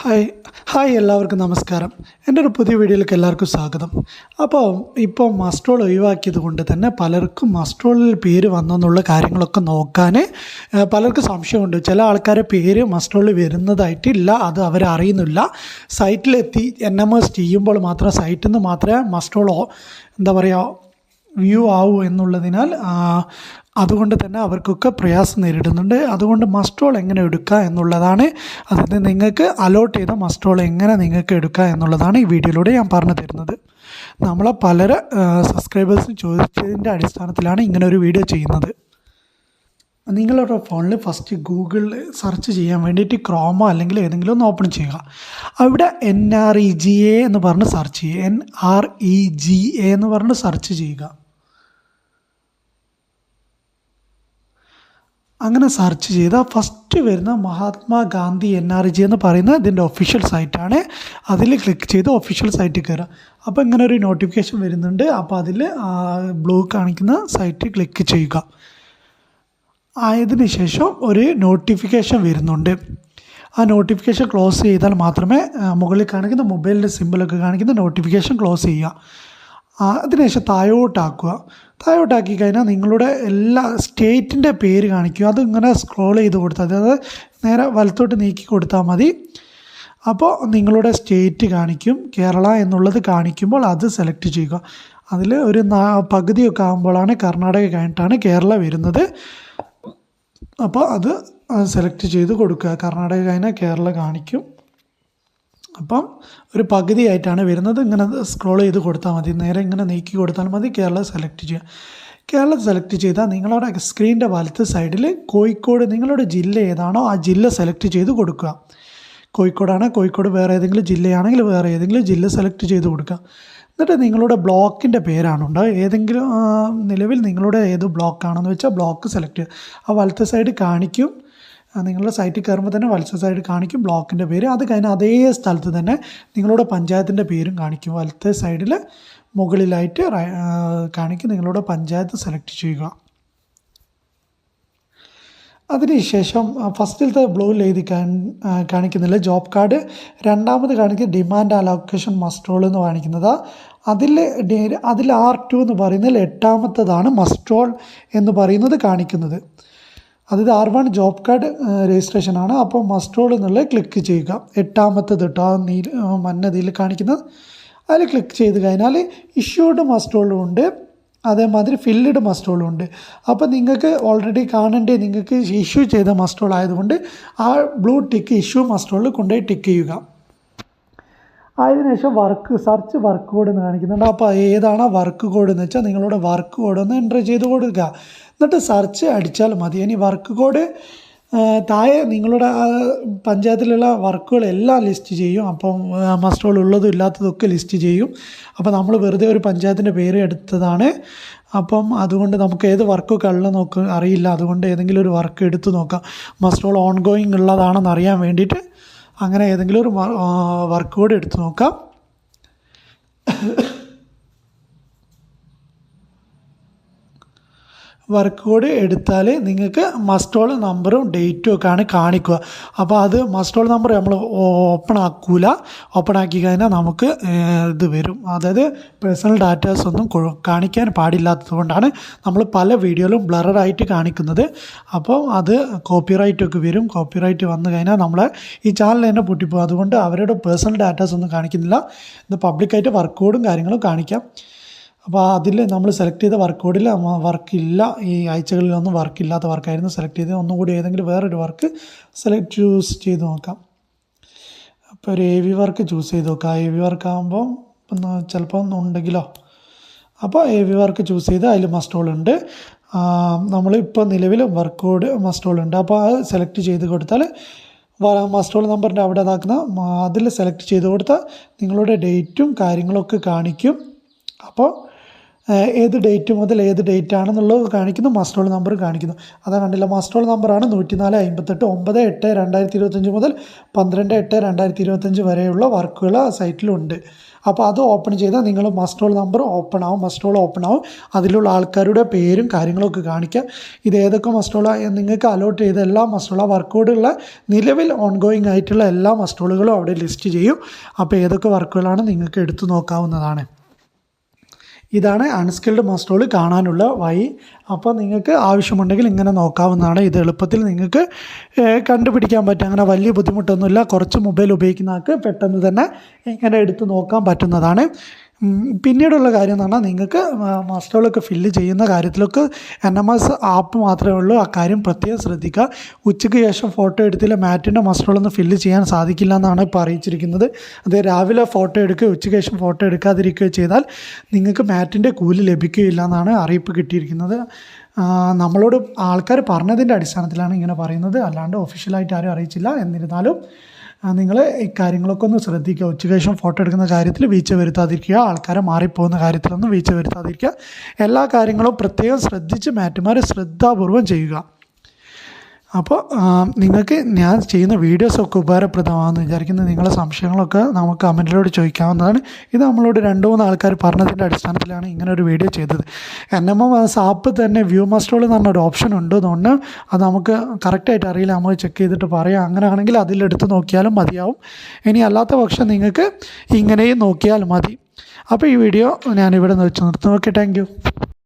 Hi hi എല്ലാവർക്കും നമസ്കാരം. എന്റെ ഒരു പുതിയ വീഡിയോയിലേക്ക് എല്ലാവർക്കും സ്വാഗതം. അപ്പോൾ ഇപ്പോൾ മസ്ട്രോൾ ഒഴിവാക്കിയത് കൊണ്ട് തന്നെ പലർക്കും മസ്ട്രോളിൽ പേര് വന്നെന്നുള്ള കാര്യങ്ങളൊക്കെ നോക്കാൻ പലർക്കും സംശയമുണ്ട്. ചില ആൾക്കാരെ പേര് മസ്ട്രോളിൽ വരുന്നതായിട്ടില്ല അത് അവരറിയുന്നില്ല സൈറ്റിലെത്തി എൻ എം എസ് ചെയ്യുമ്പോൾ മാത്രം സൈറ്റിൽ നിന്ന് മാത്രമേ മസ്ട്രോളോ എന്താ പറയുക വ്യൂ ആവൂ എന്നുള്ളതിനാൽ അതുകൊണ്ട് തന്നെ അവർക്കൊക്കെ പ്രയാസം നേരിടുന്നുണ്ട്. അതുകൊണ്ട് മസ്ട്രോൾ എങ്ങനെ എടുക്കുക എന്നുള്ളതാണ് അതിന് നിങ്ങൾക്ക് അലോട്ട് ചെയ്ത മസ്ട്രോൾ എങ്ങനെ നിങ്ങൾക്ക് എടുക്കുക എന്നുള്ളതാണ് ഈ വീഡിയോയിലൂടെ ഞാൻ പറഞ്ഞു തരുന്നത്. നമ്മളെ പലര സബ്സ്ക്രൈബേഴ്സ് ചോദിച്ചതിന്റെ അടിസ്ഥാനത്തിലാണ് ഇങ്ങനെ ഒരു വീഡിയോ ചെയ്യുന്നത്. നിങ്ങളുടെ ഫോണിൽ ഫസ്റ്റ് ഗൂഗിളിൽ സെർച്ച് ചെയ്യാൻ വേണ്ടിയിട്ട് ക്രോമോ അല്ലെങ്കിൽ ഏതെങ്കിലും ഒന്ന് ഓപ്പൺ ചെയ്യുക. അവിടെ N R E G A എന്ന് പറഞ്ഞ് സെർച്ച് ചെയ്യുക. N R E G A എന്ന് പറഞ്ഞ് സെർച്ച് ചെയ്യുക. അങ്ങനെ സെർച്ച് ചെയ്താൽ ഫസ്റ്റ് വരുന്ന മഹാത്മാഗാന്ധി എൻ ആർ ജി എന്ന് പറയുന്ന ഇതിന്റെ ഒഫീഷ്യൽ സൈറ്റാണ് അതിൽ ക്ലിക്ക് ചെയ്ത് ഒഫീഷ്യൽ സൈറ്റിൽ കയറുക അപ്പോൾ ഇങ്ങനെ ഒരു നോട്ടിഫിക്കേഷൻ വരുന്നുണ്ട്. അപ്പോൾ അതിൽ ബ്ലൂ കാണിക്കുന്ന സൈറ്റ് ക്ലിക്ക് ചെയ്യുക. ആയതിനു ശേഷം ഒരു നോട്ടിഫിക്കേഷൻ വരുന്നുണ്ട്. ആ നോട്ടിഫിക്കേഷൻ ക്ലോസ് ചെയ്താൽ മാത്രമേ മുകളിൽ കാണിക്കുന്ന മൊബൈലിന്റെ സിമ്പിളൊക്കെ കാണിക്കുന്ന നോട്ടിഫിക്കേഷൻ ക്ലോസ് ചെയ്യുക. അതിനുശേഷം താഴോട്ടാക്കുക. താഴോട്ടാക്കി കഴിഞ്ഞാൽ നിങ്ങളുടെ എല്ലാ സ്റ്റേറ്റിന്റെ പേര് കാണിക്കുക അത് ഇങ്ങനെ സ്ക്രോൾ ചെയ്ത് കൊടുത്താൽ അതായത് നേരെ വലത്തോട്ട് നീക്കി കൊടുത്താൽ മതി. അപ്പോൾ നിങ്ങളുടെ സ്റ്റേറ്റ് കാണിക്കും. കേരള എന്നുള്ളത് കാണിക്കുമ്പോൾ അത് സെലക്ട് ചെയ്യുക. അതിൽ ഒരു പകുതിയൊക്കെ ആകുമ്പോഴാണ് കർണാടക കഴിഞ്ഞിട്ടാണ് കേരള വരുന്നത്. അപ്പോൾ അത് സെലക്ട് ചെയ്ത് കൊടുക്കുക. കർണാടക കഴിഞ്ഞാൽ കേരള കാണിക്കും. അപ്പം ഒരു പകുതിയായിട്ടാണ് വരുന്നത്. ഇങ്ങനെ സ്ക്രോൾ ചെയ്ത് കൊടുത്താൽ മതി. നേരെ ഇങ്ങനെ നീക്കി കൊടുത്താൽ മതി. കേരള സെലക്ട് ചെയ്യുക. കേരളം സെലക്ട് ചെയ്താൽ നിങ്ങളുടെ സ്ക്രീനിന്റെ വലത്ത് സൈഡിൽ കോഴിക്കോട് നിങ്ങളുടെ ജില്ല ഏതാണോ ആ ജില്ല സെലക്ട് ചെയ്ത് കൊടുക്കുക. കോഴിക്കോടാണ്. കോഴിക്കോട് വേറെ ഏതെങ്കിലും ജില്ലയാണെങ്കിൽ വേറെ ഏതെങ്കിലും ജില്ല സെലക്ട് ചെയ്ത് കൊടുക്കുക. എന്നിട്ട് നിങ്ങളുടെ ബ്ലോക്കിന്റെ പേരാണുണ്ടോ ഏതെങ്കിലും നിലവിൽ നിങ്ങളുടെ ഏത് ബ്ലോക്കാണെന്ന് വെച്ചാൽ ബ്ലോക്ക് സെലക്ട് ചെയ്യുക. ആ വലത്തെ സൈഡ് കാണിക്കും. നിങ്ങളുടെ സൈറ്റിൽ കയറുമ്പോൾ തന്നെ വലത്തെ സൈഡ് കാണിക്കും ബ്ലോക്കിന്റെ പേര്. അത് കഴിഞ്ഞാൽ അതേ സ്ഥലത്ത് തന്നെ നിങ്ങളുടെ പഞ്ചായത്തിന്റെ പേരും കാണിക്കും. വലത്തെ സൈഡിൽ മുകളിലായിട്ട് കാണിക്കും നിങ്ങളുടെ പഞ്ചായത്ത് സെലക്ട് ചെയ്യുക. അതിനുശേഷം ഫസ്റ്റിലത്തെ ബ്ലൂവിൽ എഴുതി കാണിക്കുന്നില്ല. ജോബ് കാർഡ് രണ്ടാമത് കാണിക്കുന്ന ഡിമാൻഡ് അലോക്കേഷൻ മസ്ട്രോൾ എന്ന് കാണിക്കുന്നത്. അതിൽ അതിൽ ആർ ടു എന്ന് പറയുന്നതിൽ എട്ടാമത്തതാണ് മസ്ട്രോൾ എന്ന് പറയുന്നത് കാണിക്കുന്നത്. അതായത് R one job card registration ആണ്. അപ്പോൾ മസ്ട്രോൾ എന്നുള്ളത് ക്ലിക്ക് ചെയ്യുക. എട്ടാമത്തത് കേട്ടോ ആ ആ, മഞ്ഞതിൽ കാണിക്കുന്നത്. അതിൽ ക്ലിക്ക് ചെയ്ത് കഴിഞ്ഞാൽ ഇഷ്യൂഡ് മസ്ട്രോളും ഉണ്ട്. അതേമാതിരി ഫില്ലഡ് മസ്റ്റോളും ഉണ്ട്. അപ്പോൾ നിങ്ങൾക്ക് ഓൾറെഡി കാണണ്ടേ നിങ്ങൾക്ക് ഇഷ്യൂ ചെയ്ത മസ്റ്റോൾ ആയതുകൊണ്ട് ആ ബ്ലൂ ടിക്ക് ഇഷ്യൂ മസ്റ്റോളിൽ കൊണ്ടുപോയി ടിക്ക് ചെയ്യുക. അതിനുശേഷം വർക്ക് സെർച്ച് വർക്ക് കോഡ് എന്ന് കാണിക്കുന്നുണ്ട്. അപ്പോൾ ഏതാണ് വർക്ക് കോഡ് എന്ന് വെച്ചാൽ നിങ്ങളുടെ വർക്ക് കോഡ് ഒന്ന് എന്റർ ചെയ്ത് കൊടുക്കുക. എന്നിട്ട് സെർച്ച് അടിച്ചാൽ മതി. ഇനി വർക്ക് കോഡ് താഴെ നിങ്ങളുടെ പഞ്ചായത്തിലുള്ള വർക്കുകളെല്ലാം ലിസ്റ്റ് ചെയ്യും. അപ്പം മസ്റ്റോൾ ഉള്ളതും ഇല്ലാത്തതൊക്കെ ലിസ്റ്റ് ചെയ്യും. അപ്പോൾ നമ്മൾ വെറുതെ ഒരു പഞ്ചായത്തിന്റെ പേര് എടുത്തതാണ്. അപ്പം അതുകൊണ്ട് നമുക്ക് ഏത് വർക്കൊക്കെ ഉള്ള നോക്ക് അറിയില്ല. അതുകൊണ്ട് ഏതെങ്കിലും ഒരു വർക്ക് എടുത്ത് നോക്കാം. മസ്റ്റോൾ ഓൺ ഗോയിങ് ഉള്ളതാണെന്ന് അറിയാൻ വേണ്ടിയിട്ട് അങ്ങനെ ഏതെങ്കിലും ഒരു വർക്ക് കൂടെ എടുത്തു നോക്കാം. വർക്ക് കോഡ് എടുത്താൽ നിങ്ങൾക്ക് മസ്റ്റോൾ നമ്പറും ഡേറ്റും ഒക്കെയാണ് കാണിക്കുക. അപ്പോൾ അത് മസ്റ്റോൾ നമ്പർ നമ്മൾ ഓപ്പൺ ആക്കൂല. ഓപ്പൺ ആക്കി കഴിഞ്ഞാൽ നമുക്ക് ഇത് വരും. അതായത് പേഴ്സണൽ ഡാറ്റാസ് ഒന്നും കാണിക്കാൻ പാടില്ലാത്തതുകൊണ്ടാണ് നമ്മൾ പല വീഡിയോയിലും ബ്ലററായിട്ട് കാണിക്കുന്നത്. അപ്പോൾ അത് കോപ്പിറൈറ്റ് ഒക്കെ വരും. കോപ്പിറൈറ്റ് വന്നു കഴിഞ്ഞാൽ നമ്മളെ ഈ ചാനൽ തന്നെ പൊട്ടിപ്പോകും അതുകൊണ്ട് അവരുടെ പേഴ്സണൽ ഡാറ്റാസ് ഒന്നും കാണിക്കുന്നില്ല. ഇത് പബ്ലിക്കായിട്ട് വർക്ക് കോഡും കാര്യങ്ങളും കാണിക്കാം. അപ്പോൾ അതിൽ നമ്മൾ സെലക്ട് ചെയ്ത വർക്ക് കോഡിൽ വർക്കില്ല ഈ ആഴ്ചകളിലൊന്നും വർക്കില്ലാത്ത വർക്കായിരുന്നു സെലക്ട് ചെയ്ത് ഒന്നുകൂടി ഏതെങ്കിലും വേറൊരു വർക്ക് സെലക്ട് ചൂസ് ചെയ്ത് നോക്കാം. അപ്പോൾ ഒരു എ വി വർക്ക് ചൂസ് ചെയ്ത് നോക്കാം. എ വി വർക്ക് ആകുമ്പോൾ ഒന്ന് ചിലപ്പോൾ ഒന്നും ഉണ്ടെങ്കിലോ? അപ്പോൾ എ വി വർക്ക് ചൂസ് ചെയ്ത് അതിൽ മസ്റ്റോൾ ഉണ്ട്. നമ്മൾ ഇപ്പോൾ നിലവിൽ വർക്ക് കോഡ് മസ്റ്റോൾ ഉണ്ട്. അപ്പോൾ അത് സെലക്ട് ചെയ്ത് കൊടുത്താൽ മസ്റ്റോൾ നമ്പറിന്റെ അവിടെ ഇതാക്കുന്ന അതിൽ സെലക്ട് ചെയ്ത് കൊടുത്താൽ നിങ്ങളുടെ ഡേറ്റും കാര്യങ്ങളൊക്കെ കാണിക്കും. അപ്പോൾ ഏത് ഡേറ്റ് മുതൽ ഏത് ഡേറ്റ് ആണെന്നുള്ളത് കാണിക്കുന്നു. മാസ്റ്റോൾ നമ്പർ കാണിക്കുന്നു. അതാ കണ്ടില്ല മാസ്റ്റോൾ നമ്പറാണ് നൂറ്റിനാല് അമ്പത്തെട്ട് ഒമ്പത് എട്ട് രണ്ടായിരത്തി ഇരുപത്തഞ്ച് മുതൽ പന്ത്രണ്ട് എട്ട് രണ്ടായിരത്തി ഇരുപത്തഞ്ച് വരെയുള്ള വർക്കുകൾ സൈറ്റിലുണ്ട്. അപ്പോൾ അത് ഓപ്പൺ ചെയ്താൽ നിങ്ങൾ മസ്റ്റോൾ നമ്പർ ഓപ്പൺ ആവും മസ്റ്റോൾ ഓപ്പൺ ആവും. അതിലുള്ള ആൾക്കാരുടെ പേരും കാര്യങ്ങളൊക്കെ കാണിക്കാം. ഇത് ഏതൊക്കെ മസ്റ്റോള നിങ്ങൾക്ക് അലോട്ട് ചെയ്ത എല്ലാ മസ്റ്റോള വർക്കോടുള്ള നിലവിൽ ഓൺഗോയിങ് ആയിട്ടുള്ള എല്ലാ മസ്റ്റോളുകളും അവിടെ ലിസ്റ്റ് ചെയ്യും. അപ്പോൾ ഏതൊക്കെ വർക്കുകളാണ് നിങ്ങൾക്ക് എടുത്തു നോക്കാവുന്നതാണ്. ഇതാണ് അൺസ്കിൽഡ് മസ്റ്റോൾ കാണാനുള്ള വഴി. അപ്പോൾ നിങ്ങൾക്ക് ആവശ്യമുണ്ടെങ്കിൽ ഇങ്ങനെ നോക്കാവുന്നതാണ്. ഇത് എളുപ്പത്തിൽ നിങ്ങൾക്ക് കണ്ടുപിടിക്കാൻ പറ്റും. അങ്ങനെ വലിയ ബുദ്ധിമുട്ടൊന്നുമില്ല. കുറച്ച് മൊബൈൽ ഉപയോഗിക്കുന്ന ആൾക്ക് പെട്ടെന്ന് തന്നെ ഇങ്ങനെ എടുത്ത് നോക്കാൻ പറ്റുന്നതാണ്. പിന്നീടുള്ള കാര്യം എന്ന് പറഞ്ഞാൽ നിങ്ങൾക്ക് മാസ്റ്ററുകളൊക്കെ ഫില്ല് ചെയ്യുന്ന കാര്യത്തിലൊക്കെ എൻ എം എസ് ആപ്പ് മാത്രമേ ഉള്ളൂ. ആ കാര്യം പ്രത്യേകം ശ്രദ്ധിക്കുക. ഉച്ചയ്ക്ക് ശേഷം ഫോട്ടോ എടുത്തില്ല മാറ്റിന്റെ മാസ്റ്ററുകളൊന്നും ഫില്ല് ചെയ്യാൻ സാധിക്കില്ല എന്നാണ് ഇപ്പോൾ അറിയിച്ചിരിക്കുന്നത്. അത് രാവിലെ ഫോട്ടോ എടുക്കുക ഉച്ചയ്ക്ക് ശേഷം ഫോട്ടോ എടുക്കാതിരിക്കുകയോ ചെയ്താൽ നിങ്ങൾക്ക് മാറ്റിന്റെ കൂലി ലഭിക്കുകയില്ല എന്നാണ് അറിയിപ്പ് കിട്ടിയിരിക്കുന്നത്. നമ്മളോട് ആൾക്കാർ പറഞ്ഞതിന്റെ അടിസ്ഥാനത്തിലാണ് ഇങ്ങനെ പറയുന്നത്. അല്ലാണ്ട് ഒഫീഷ്യലായിട്ട് ആരും അറിയിച്ചില്ല. എന്നിരുന്നാലും നിങ്ങൾ കാര്യങ്ങളൊക്കെ ഒന്ന് ശ്രദ്ധിക്കുക. ഉച്ചയ്ക്ക് ശേഷം ഫോട്ടോ എടുക്കുന്ന കാര്യത്തിൽ വീഴ്ച വരുത്താതിരിക്കുക ആൾക്കാരെ മാറിപ്പോകുന്ന കാര്യത്തിലൊന്നും വീഴ്ച വരുത്താതിരിക്കുക. എല്ലാ കാര്യങ്ങളും പ്രത്യേകം ശ്രദ്ധിച്ച് മാറ്റുമാർ ശ്രദ്ധാപൂർവം ചെയ്യുക. അപ്പോൾ നിങ്ങൾക്ക് ഞാൻ ചെയ്യുന്ന വീഡിയോസൊക്കെ ഉപകാരപ്രദമാണെന്ന് വിചാരിക്കുന്നു. നിങ്ങളുടെ സംശയങ്ങളൊക്കെ നമുക്ക് കമന്റിലൂടെ ചോദിക്കാവുന്നതാണ്. ഇത് നമ്മളോട് രണ്ട് മൂന്ന് ആൾക്കാർ പറഞ്ഞതിന്റെ അടിസ്ഥാനത്തിലാണ് ഇങ്ങനെ ഒരു വീഡിയോ ചെയ്തത്. എൻ എം എം ആപ്പ് തന്നെ വ്യൂ മസ്റ്റോൾ എന്ന് പറഞ്ഞൊരു ഓപ്ഷൻ ഉണ്ട്. അതുകൊണ്ട് അത് നമുക്ക് കറക്റ്റായിട്ട് അറിയില്ല. നമുക്ക് ചെക്ക് ചെയ്തിട്ട് പറയാം. അങ്ങനെയാണെങ്കിൽ അതിലെടുത്ത് നോക്കിയാലും മതിയാവും. ഇനി അല്ലാത്ത പക്ഷം നിങ്ങൾക്ക് ഇങ്ങനെയും നോക്കിയാൽ മതി. അപ്പോൾ ഈ വീഡിയോ ഞാനിവിടെ വെച്ച് നിർത്തുന്നു. Okay thank